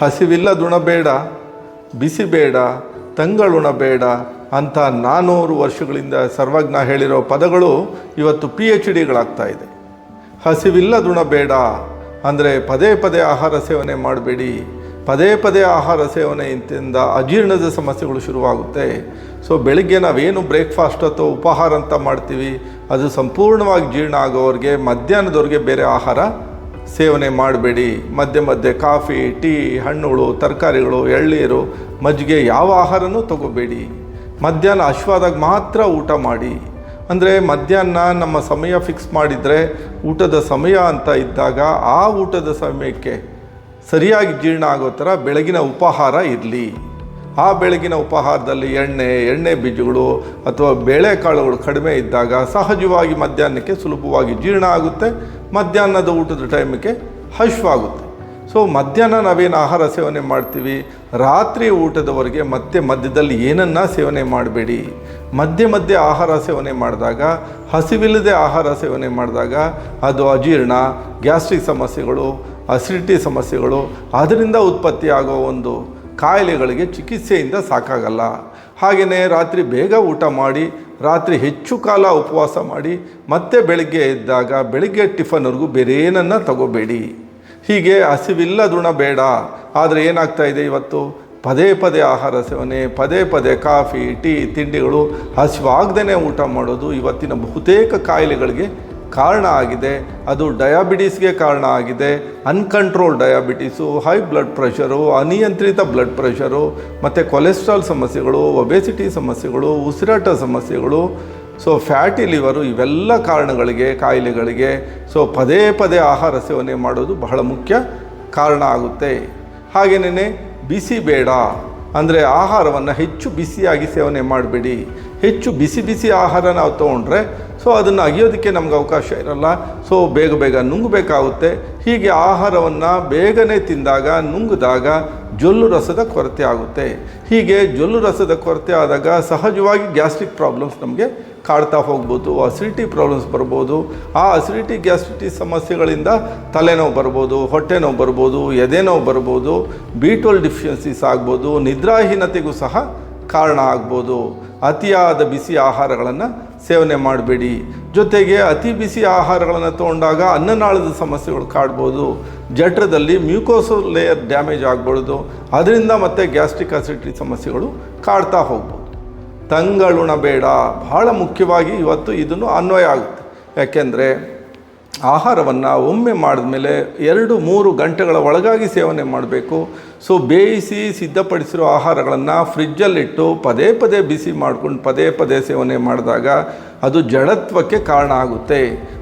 ಹಸಿವಿಲ್ಲದುಣ ಬೇಡ, ಬಿಸಿ ಬೇಡ, ತಂಗಳುಣ ಬೇಡ ಅಂತ ನಾನ್ನೂರು ವರ್ಷಗಳಿಂದ ಸರ್ವಜ್ಞ ಹೇಳಿರೋ ಪದಗಳು ಇವತ್ತು ಪಿ ಎಚ್ ಡಿಗಳಾಗ್ತಾ ಇದೆ. ಹಸಿವಿಲ್ಲದುಣ ಬೇಡ ಅಂದರೆ ಪದೇ ಪದೇ ಆಹಾರ ಸೇವನೆ ಮಾಡಬೇಡಿ. ಪದೇ ಪದೇ ಆಹಾರ ಸೇವನೆಯಿಂದ ಅಜೀರ್ಣದ ಸಮಸ್ಯೆಗಳು ಶುರುವಾಗುತ್ತೆ. ಸೊ ಬೆಳಿಗ್ಗೆ ನಾವೇನು ಬ್ರೇಕ್ಫಾಸ್ಟ್ ಅಥವಾ ಉಪಹಾರ ಅಂತ ಮಾಡ್ತೀವಿ, ಅದು ಸಂಪೂರ್ಣವಾಗಿ ಜೀರ್ಣ ಆಗೋವ್ರಿಗೆ, ಮಧ್ಯಾಹ್ನದವ್ರಿಗೆ ಬೇರೆ ಆಹಾರ ಸೇವನೆ ಮಾಡಬೇಡಿ. ಮಧ್ಯೆ ಮಧ್ಯೆ ಕಾಫಿ, ಟೀ, ಹಣ್ಣುಗಳು, ತರಕಾರಿಗಳು ಎಳ್ಳೀರು ಮಜ್ಜಿಗೆ ಯಾವ ಆಹಾರನೂ ತಗೋಬೇಡಿ. ಮಧ್ಯಾಹ್ನ ಅಶ್ವಾದಾಗ ಮಾತ್ರ ಊಟ ಮಾಡಿ. ಅಂದರೆ ಮಧ್ಯಾಹ್ನ ನಮ್ಮ ಸಮಯ ಫಿಕ್ಸ್ ಮಾಡಿದರೆ ಊಟದ ಸಮಯ ಅಂತ ಇದ್ದಾಗ ಆ ಊಟದ ಸಮಯಕ್ಕೆ ಸರಿಯಾಗಿ ಜೀರ್ಣ ಆಗೋ ಥರ ಬೆಳಗಿನ ಉಪಹಾರ ಇರಲಿ. ಆ ಬೆಳಗಿನ ಉಪಹಾರದಲ್ಲಿ ಎಣ್ಣೆ ಎಣ್ಣೆ ಬೀಜಗಳು ಅಥವಾ ಬೇಳೆಕಾಳುಗಳು ಕಡಿಮೆ ಇದ್ದಾಗ ಸಹಜವಾಗಿ ಮಧ್ಯಾಹ್ನಕ್ಕೆ ಸುಲಭವಾಗಿ ಜೀರ್ಣ ಆಗುತ್ತೆ. ಮಧ್ಯಾಹ್ನದ ಊಟದ ಟೈಮಿಗೆ ಹಶ್ವಾಗುತ್ತೆ. ಸೊ ಮಧ್ಯಾಹ್ನ ನಾವೇನು ಆಹಾರ ಸೇವನೆ ಮಾಡ್ತೀವಿ? ರಾತ್ರಿ ಊಟದವರೆಗೆ ಮತ್ತೆ ಮಧ್ಯದಲ್ಲಿ ಏನನ್ನ ಸೇವನೆ ಮಾಡಬೇಡಿ. ಮಧ್ಯೆ ಮಧ್ಯೆ ಆಹಾರ ಸೇವನೆ ಮಾಡಿದಾಗ, ಹಸಿವಿಲ್ಲದೆ ಆಹಾರ ಸೇವನೆ ಮಾಡಿದಾಗ ಅದು ಅಜೀರ್ಣ, ಗ್ಯಾಸ್ಟ್ರಿಕ್ ಸಮಸ್ಯೆಗಳು, ಅಸಿಡಿಟಿ ಸಮಸ್ಯೆಗಳು, ಅದರಿಂದ ಉತ್ಪತ್ತಿಯಾಗೋ ಒಂದು ಕಾಯಿಲೆಗಳಿಗೆ ಚಿಕಿತ್ಸೆಯಿಂದ ಸಾಕಾಗಲ್ಲ. ಹಾಗೆಯೇ ರಾತ್ರಿ ಬೇಗ ಊಟ ಮಾಡಿ, ರಾತ್ರಿ ಹೆಚ್ಚು ಕಾಲ ಉಪವಾಸ ಮಾಡಿ, ಮತ್ತೆ ಬೆಳಗ್ಗೆ ಎದ್ದಾಗ ಬೆಳಗ್ಗೆ ಟಿಫನ್ವರೆಗೂ ಬೇರೆ ಏನನ್ನು ತಗೋಬೇಡಿ. ಹೀಗೆ ಹಸಿವಿಲ್ಲದುಣ ಬೇಡ. ಆದರೆ ಏನಾಗ್ತಾ ಇದೆ ಇವತ್ತು? ಪದೇ ಪದೇ ಆಹಾರ ಸೇವನೆ, ಪದೇ ಪದೇ ಕಾಫಿ, ಟೀ, ತಿಂಡಿಗಳು ಹಸಿವಾಗ್ದೇ ಊಟ ಮಾಡೋದು ಇವತ್ತಿನ ಬಹುತೇಕ ಕಾಯಿಲೆಗಳಿಗೆ ಕಾರಣ ಆಗಿದೆ, ಅದು ಡಯಾಬಿಟೀಸ್ಗೆ ಕಾರಣ ಆಗಿದೆ uncontrol diabetes high blood pressure ಅನಿಯಂತ್ರಿತ ಬ್ಲಡ್ ಪ್ರೆಷರು ಮತ್ತು ಕೊಲೆಸ್ಟ್ರಾಲ್ ಸಮಸ್ಯೆಗಳು ಒಬೆಸಿಟಿ ಸಮಸ್ಯೆಗಳು, ಉಸಿರಾಟ ಸಮಸ್ಯೆಗಳು ಸೊ ಫ್ಯಾಟಿ ಲಿವರು ಇವೆಲ್ಲ ಕಾರಣಗಳಿಗೆ, ಕಾಯಿಲೆಗಳಿಗೆ ಸೊ ಪದೇ ಪದೇ ಆಹಾರ ಸೇವನೆ ಮಾಡೋದು ಬಹಳ ಮುಖ್ಯ ಕಾರಣ ಆಗುತ್ತೆ. ಹಾಗೆಯೇ ಬಿಸಿ ಬೇಡ. ಅಂದರೆ ಆಹಾರವನ್ನು ಹೆಚ್ಚು ಬಿಸಿಯಾಗಿ ಸೇವನೆ ಮಾಡಬೇಡಿ. ಹೆಚ್ಚು ಬಿಸಿ ಬಿಸಿ ಆಹಾರ ನಾವು ತೊಗೊಂಡ್ರೆ ಸೊ ಅದನ್ನು ಅಗಿಯೋದಕ್ಕೆ ನಮ್ಗೆ ಅವಕಾಶ ಇರಲ್ಲ. ಸೊ ಬೇಗ ಬೇಗ ನುಂಗಬೇಕಾಗುತ್ತೆ. ಹೀಗೆ ಆಹಾರವನ್ನು ಬೇಗನೆ ತಿಂದಾಗ, ನುಂಗಿದಾಗ ಜೊಲ್ಲು ರಸದ ಕೊರತೆ ಆಗುತ್ತೆ. ಹೀಗೆ ಜೊಲ್ಲು ರಸದ ಕೊರತೆ ಆದಾಗ ಸಹಜವಾಗಿ ಗ್ಯಾಸ್ಟ್ರಿಕ್ ಪ್ರಾಬ್ಲಮ್ಸ್ ನಮಗೆ ಕಾಡ್ತಾ ಹೋಗ್ಬೋದು, ಅಸಿಡಿಟಿ ಪ್ರಾಬ್ಲಮ್ಸ್ ಬರ್ಬೋದು, ಆ ಅಸಿಡಿಟಿ ಗ್ಯಾಸ್ಟ್ರಿಟಿ ಸಮಸ್ಯೆಗಳಿಂದ ತಲೆನೋವು ಬರ್ಬೋದು ಹೊಟ್ಟೆ ನೋವು ಬರ್ಬೋದು ಎದೆ ನೋವು ಬರ್ಬೋದು, ಬಿ ಟ್ವೆಲ್ ಡಿಫಿಷಿಯನ್ಸೀಸ್ ಆಗ್ಬೋದು, ನಿದ್ರಾಹೀನತೆಗೂ ಸಹ ಕಾರಣ ಆಗ್ಬೋದು. ಅತಿಯಾದ ಬಿಸಿ ಆಹಾರಗಳನ್ನು ಸೇವನೆ ಮಾಡಬೇಡಿ. ಜೊತೆಗೆ ಅತಿ ಬಿಸಿ ಆಹಾರಗಳನ್ನು ತೊಗೊಂಡಾಗ ಅನ್ನನಾಳದ ಸಮಸ್ಯೆಗಳು ಕಾಡ್ಬೋದು. ಜಠರದಲ್ಲಿ ಮ್ಯೂಕೋಸ್ ಲೇಯರ್ ಡ್ಯಾಮೇಜ್ ಆಗ್ಬಾರ್ದು. ಅದರಿಂದ ಮತ್ತೆ ಗ್ಯಾಸ್ಟ್ರಿಕ್ ಅಸಿಡಿಟಿ ಸಮಸ್ಯೆಗಳು ಕಾಡ್ತಾ ಹೋಗ್ಬೋದು. ತಂಗಳುಣ ಬೇಡ. ಬಹಳ ಮುಖ್ಯವಾಗಿ ಇವತ್ತು ಇದನ್ನು ಅನ್ವಯ ಆಗುತ್ತೆ. ಯಾಕೆಂದರೆ ಆಹಾರವನ್ನು ಒಮ್ಮೆ ಮಾಡಿದ ಮೇಲೆ ಎರಡು ಮೂರು ಗಂಟೆಗಳ ಒಳಗಾಗಿ ಸೇವನೆ ಮಾಡಬೇಕು. ಸೊ ಬೇಯಿಸಿ ಸಿದ್ಧಪಡಿಸಿರೋ ಆಹಾರಗಳನ್ನು ಫ್ರಿಜ್ಜಲ್ಲಿಟ್ಟು ಪದೇ ಪದೇ ಬಿಸಿ ಮಾಡ್ಕೊಂಡು ಪದೇ ಪದೇ ಸೇವನೆ ಮಾಡಿದಾಗ ಅದು ಜಡತ್ವಕ್ಕೆ ಕಾರಣ ಆಗುತ್ತೆ.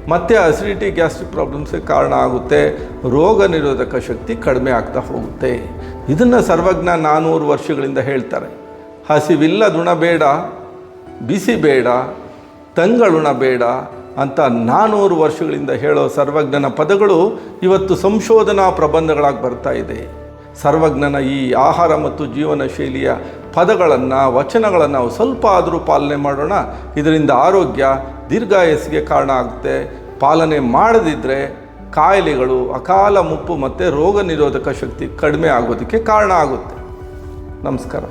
ಮತ್ತು ಅಸಿಡಿಟಿ ಗ್ಯಾಸ್ಟ್ರಿಕ್ ಪ್ರಾಬ್ಲಮ್ಸ್ಗೆ ಕಾರಣ ಆಗುತ್ತೆ. ರೋಗ ನಿರೋಧಕ ಶಕ್ತಿ ಕಡಿಮೆ ಆಗ್ತಾ ಹೋಗುತ್ತೆ. ಇದನ್ನು ಸರ್ವಜ್ಞ ನಾನ್ನೂರು ವರ್ಷಗಳಿಂದ ಹೇಳ್ತಾರೆ. ಹಸಿವಿಲ್ಲದುಣ ಬೇಡ, ಬಿಸಿ ಬೇಡ, ತಂಗಳುಣ ಬೇಡ ಅಂತ ನಾನ್ನೂರು ವರ್ಷಗಳಿಂದ ಹೇಳೋ ಸರ್ವಜ್ಞನ ಪದಗಳು ಇವತ್ತು ಸಂಶೋಧನಾ ಪ್ರಬಂಧಗಳಾಗಿ ಬರ್ತಾ ಇದೆ. ಸರ್ವಜ್ಞನ ಈ ಆಹಾರ ಮತ್ತು ಜೀವನ ಶೈಲಿಯ ಪದಗಳನ್ನು, ವಚನಗಳನ್ನು ನಾವು ಸ್ವಲ್ಪ ಆದರೂ ಪಾಲನೆ ಮಾಡೋಣ. ಇದರಿಂದ ಆರೋಗ್ಯ ದೀರ್ಘಾಯಸ್ಸಿಗೆ ಕಾರಣ ಆಗುತ್ತೆ ಪಾಲನೆ ಮಾಡದಿದ್ದರೆ ಕಾಯಿಲೆಗಳು, ಅಕಾಲ ಮುಪ್ಪು ಮತ್ತು ರೋಗ ನಿರೋಧಕ ಶಕ್ತಿ ಕಡಿಮೆ ಆಗೋದಕ್ಕೆ ಕಾರಣ ಆಗುತ್ತೆ. ನಮಸ್ಕಾರ.